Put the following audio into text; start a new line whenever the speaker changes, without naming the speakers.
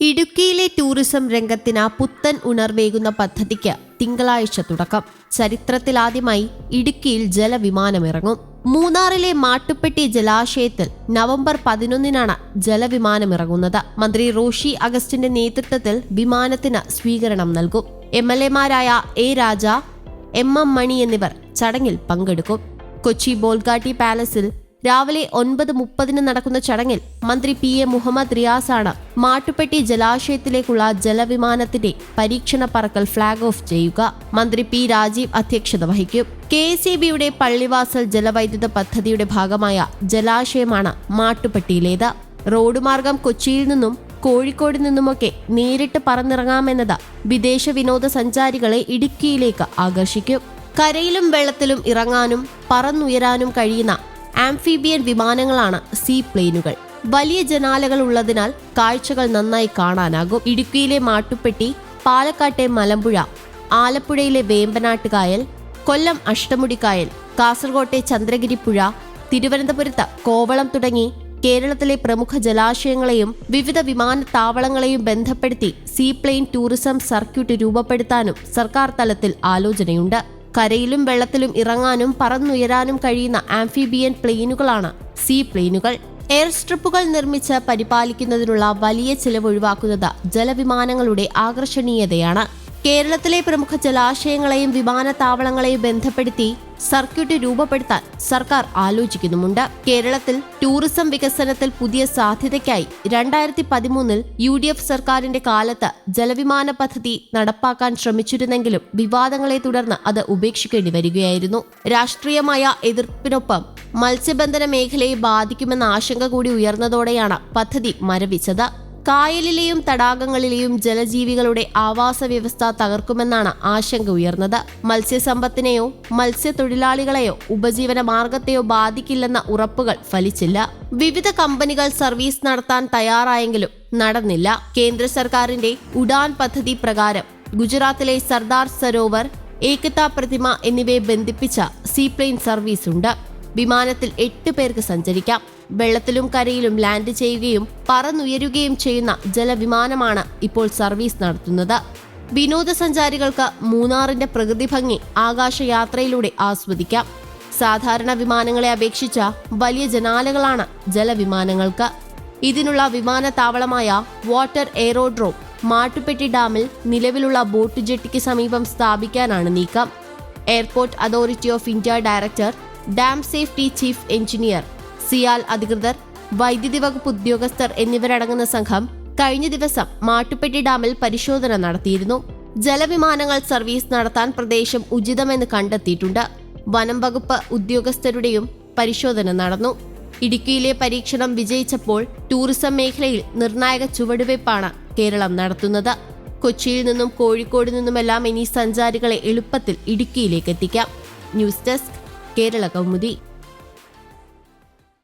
ഇടുക്കിയിലെ ടൂറിസം രംഗത്തിന് പുത്തൻ ഉണർവേകുന്ന പദ്ധതിക്ക് തിങ്കളാഴ്ച തുടക്കം. ചരിത്രത്തിലാദ്യമായി ഇടുക്കിയിൽ ജലവിമാനമിറങ്ങും. മൂന്നാറിലെ മാട്ടുപ്പെട്ടി ജലാശയത്തിൽ നവംബർ പതിനൊന്നിനാണ് ജലവിമാനമിറങ്ങുന്നത്. മന്ത്രി റോഷി അഗസ്റ്റിന്റെ നേതൃത്വത്തിൽ വിമാനത്തിന് സ്വീകരണം നൽകും. M L എമാരായ A Raja M M Mani എന്നിവർ ചടങ്ങിൽ പങ്കെടുക്കും. കൊച്ചി ബോൾഗാട്ടി പാലസിൽ രാവിലെ ഒൻപത് മുപ്പതിന് നടക്കുന്ന ചടങ്ങിൽ മന്ത്രി പി എ മുഹമ്മദ് റിയാസാണ് മാട്ടുപ്പെട്ടി ജലാശയത്തിലേക്കുള്ള ജലവിമാനത്തിന്റെ പരീക്ഷണ പറക്കൽ ഫ്ളാഗ് ഓഫ് ചെയ്യുക. മന്ത്രി പി രാജീവ് അധ്യക്ഷത വഹിക്കും. കെ എസ് ഇ ബിയുടെ പള്ളിവാസൽ ജലവൈദ്യുത പദ്ധതിയുടെ ഭാഗമായ ജലാശയമാണ് മാട്ടുപ്പെട്ടിയിലേത്. റോഡ് മാർഗം കൊച്ചിയിൽ നിന്നും കോഴിക്കോട് നിന്നുമൊക്കെ നേരിട്ട് പറന്നിറങ്ങാമെന്നത് വിദേശ വിനോദസഞ്ചാരികളെ ഇടുക്കിയിലേക്ക് ആകർഷിക്കും. കരയിലും വെള്ളത്തിലും ഇറങ്ങാനും പറന്നുയരാനും കഴിയുന്ന ആംഫീബിയൻ വിമാനങ്ങളാണ് സീ പ്ലെയിനുകൾ. വലിയ ജനാലകൾ ഉള്ളതിനാൽ കാഴ്ചകൾ നന്നായി കാണാനാകും. ഇടുക്കിയിലെ മാട്ടുപ്പെട്ടി പാലക്കാട്ടെ മലമ്പുഴ ആലപ്പുഴയിലെ വേമ്പനാട്ടുകായൽ കൊല്ലം അഷ്ടമുടിക്കായൽ കാസർകോട്ടെ ചന്ദ്രഗിരിപ്പുഴ തിരുവനന്തപുരത്ത് കോവളം തുടങ്ങി കേരളത്തിലെ പ്രമുഖ ജലാശയങ്ങളെയും വിവിധ വിമാനത്താവളങ്ങളെയും ബന്ധപ്പെടുത്തി സീപ്ലെയിൻ ടൂറിസം സർക്യൂട്ട് രൂപപ്പെടുത്താനും സർക്കാർ തലത്തിൽ ആലോചനയുണ്ട്. കരയിലും വെള്ളത്തിലും ഇറങ്ങാനും പറന്നുയരാനും കഴിയുന്ന ആംഫിബിയൻ പ്ലെയിനുകളാണ് സീ പ്ലെയിനുകൾ. എയർ സ്ട്രിപ്പുകൾ നിർമ്മിച്ച് പരിപാലിക്കുന്നതിനുള്ള വലിയ ചിലവ് ഒഴിവാക്കുന്നത് ജലവിമാനങ്ങളുടെ ആകർഷണീയതയാണ്. കേരളത്തിലെ പ്രമുഖ ജലാശയങ്ങളെയും വിമാനത്താവളങ്ങളെയും ബന്ധപ്പെടുത്തി സർക്യൂട്ട് രൂപപ്പെടുത്താൻ സർക്കാർ ആലോചിക്കുന്നുമുണ്ട്. കേരളത്തിൽ ടൂറിസം വികസനത്തിൽ പുതിയ സാധ്യതയ്ക്കായി രണ്ടായിരത്തി പതിമൂന്നിൽ യു ഡി എഫ് സർക്കാരിന്റെ കാലത്ത് ജലവിമാന പദ്ധതി നടപ്പാക്കാൻ ശ്രമിച്ചിരുന്നെങ്കിലും വിവാദങ്ങളെ തുടർന്ന് അത് ഉപേക്ഷിക്കേണ്ടി വരികയായിരുന്നു. രാഷ്ട്രീയമായ എതിർപ്പിനൊപ്പം മത്സ്യബന്ധന മേഖലയെ ബാധിക്കുമെന്ന ആശങ്ക കൂടി ഉയർന്നതോടെയാണ് പദ്ധതി മരവിച്ചത്. കായലിലെയും തടാകങ്ങളിലെയും ജലജീവികളുടെ ആവാസ വ്യവസ്ഥ തകർക്കുമെന്നാണ് ആശങ്ക ഉയർന്നത്. മത്സ്യസമ്പത്തിനെയോ മത്സ്യത്തൊഴിലാളികളെയോ ഉപജീവന മാർഗത്തെയോ ബാധിക്കില്ലെന്ന ഉറപ്പുകൾ ഫലിച്ചില്ല. വിവിധ കമ്പനികൾ സർവീസ് നടത്താൻ തയ്യാറായെങ്കിലും നടന്നില്ല. കേന്ദ്ര സർക്കാരിന്റെ ഉഡാൻ പദ്ധതി പ്രകാരം ഗുജറാത്തിലെ സർദാർ സരോവർ ഏകതാ പ്രതിമ എന്നിവയെ ബന്ധിപ്പിച്ച സീപ്ലെയിൻ സർവീസ് ഉണ്ട് വിമാനത്തിൽ എട്ട് പേർക്ക് സഞ്ചരിക്കാം. വെള്ളത്തിലും കരയിലും ലാൻഡ് ചെയ്യുകയും പറന്നുയരുകയും ചെയ്യുന്ന ജലവിമാനമാണ് ഇപ്പോൾ സർവീസ് നടത്തുന്നത്. വിനോദസഞ്ചാരികൾക്ക് മൂന്നാറിന്റെ പ്രകൃതി ഭംഗി ആകാശയാത്രയിലൂടെ ആസ്വദിക്കാം. സാധാരണ വിമാനങ്ങളെ അപേക്ഷിച്ച വലിയ ജനാലകളാണ് ജലവിമാനങ്ങൾക്ക്. ഇതിനുള്ള വിമാനത്താവളമായ വാട്ടർ എയറോഡ്രോം മാട്ടുപ്പെട്ടി ഡാമിൽ നിലവിലുള്ള ബോട്ട് ജെട്ടിക്ക് സമീപം സ്ഥാപിക്കാനാണ് നീക്കം. Airport authority of India director dam safety chief engineer CIAL അധികൃതർ വൈദ്യുതി വകുപ്പ് ഉദ്യോഗസ്ഥർ എന്നിവരടങ്ങുന്ന സംഘം കഴിഞ്ഞ ദിവസം മാട്ടുപ്പെട്ടി ഡാമിൽ പരിശോധന നടത്തിയിരുന്നു. ജലവിമാനങ്ങൾ സർവീസ് നടത്താൻ പ്രദേശം ഉചിതമെന്ന് കണ്ടെത്തിയിട്ടുണ്ട്. വനം വകുപ്പ് ഉദ്യോഗസ്ഥരുടെയും പരിശോധന നടന്നു. ഇടുക്കിയിലെ പരീക്ഷണം വിജയിച്ചപ്പോൾ ടൂറിസം മേഖലയിൽ നിർണായക ചുവടുവയ്പ്പാണ് കേരളം നടത്തുന്നത്. കൊച്ചിയിൽ നിന്നും കോഴിക്കോട് നിന്നുമെല്ലാം ഇനി സഞ്ചാരികളെ എളുപ്പത്തിൽ ഇടുക്കിയിലേക്ക് എത്തിക്കാം. News desk Kerala Kaumudi.